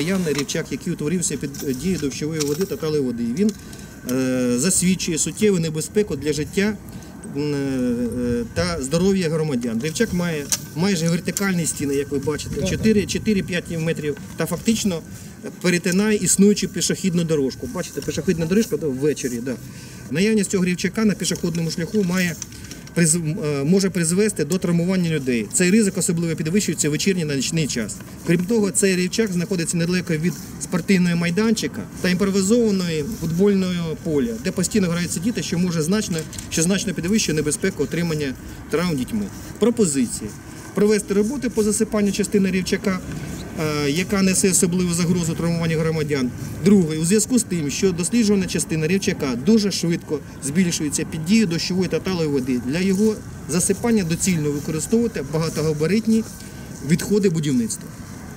наявний рівчак, який утворився під дією дощової води та талої води. Він е, засвідчує суттєву небезпеку для життя е, та здоров'я громадян. Рівчак має майже вертикальні стіни, як ви бачите, 4 4-5 метрів, та фактично перетинає існуючу пішохідну дорожку. Бачите, пішохідна дорожка да, ввечері. Да. Наявність цього рівчака на пішохідному шляху має може призвести до травмування людей. Цей ризик особливо підвищується в вечірній та нічний час. Крім того, цей рівчак знаходиться недалеко від спортивного майданчика та імпровізованої футбольного поля, де постійно граються діти, що може значно, що значно підвищує небезпеку отримання травм дітьми. Пропозиції. Провести роботи по засипанню частини рівчака, е, яка несе особливу загрозу травмування громадян. Друге, у зв'язку з тим, що досліджувана частина рівчака дуже швидко збільшується під дією дощової та талої води. Для його засипання доцільно використовувати багатогабаритні відходи будівництва.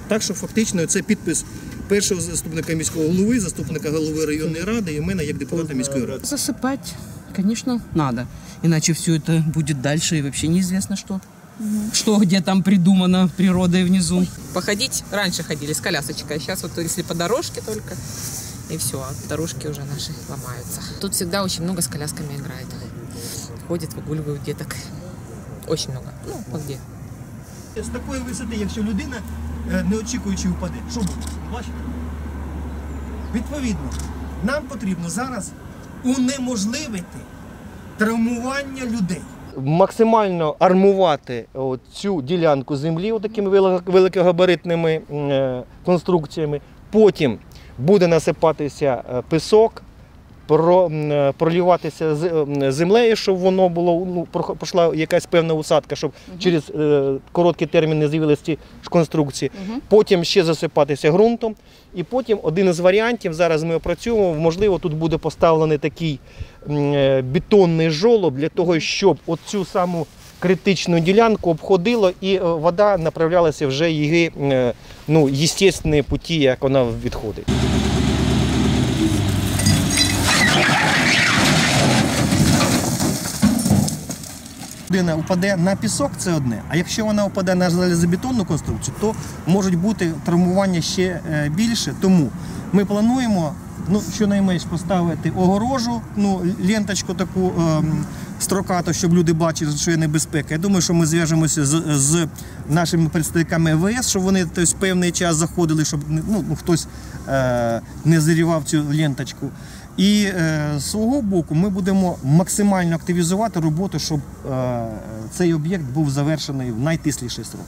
Так що фактично це підпис першого заступника міського голови, заступника голови районної ради і мене як депутата міської ради. Засыпать, конечно, надо. Иначе все это будет дальше и вообще неизвестно что. Что где там придумано природой внизу. Походить раньше ходили с колясочкой, а сейчас вот если по дорожке только, и все, а дорожки уже наши ломаются. Тут всегда очень много с колясками играет. Ходят, выгуливают деток. Очень много. Ну, вот где. З такої висоти, якщо людина е, не очікуючи впаде, що буде? Бачите? Відповідно, нам потрібно зараз унеможливити травмування людей. Максимально армувати цю ділянку землі такими великогабаритними е, конструкціями. Потім буде насипатися е, пісок, е, проліватися з- землею, щоб воно було, ну, пройшла якась певна усадка, щоб через е, короткий термін не з'явилися ці конструкції. Потім ще засипатися ґрунтом. І потім один із варіантів, зараз ми опрацьовуємо, можливо, тут буде поставлений такий е, бетонний жолоб для того, щоб оцю саму критичну ділянку обходило і е, вода направлялася вже її е, ну, естественні путі, як вона відходить. Людина упаде на пісок, це одне. А якщо вона упаде на залізобетонну конструкцію, то можуть бути травмування ще е, більше. Тому ми плануємо ну, щонайменш поставити огорожу, ну, ленточку таку ем, строкату, щоб люди бачили, що є небезпека. Я думаю, що ми зв'яжемося з, з нашими представниками МВС, щоб вони тобто, певний час заходили, щоб ну, хтось е, не зарівав цю ленточку. І е, з свого боку ми будемо максимально активізувати роботу, щоб е, цей об'єкт був завершений в найтисліший срок.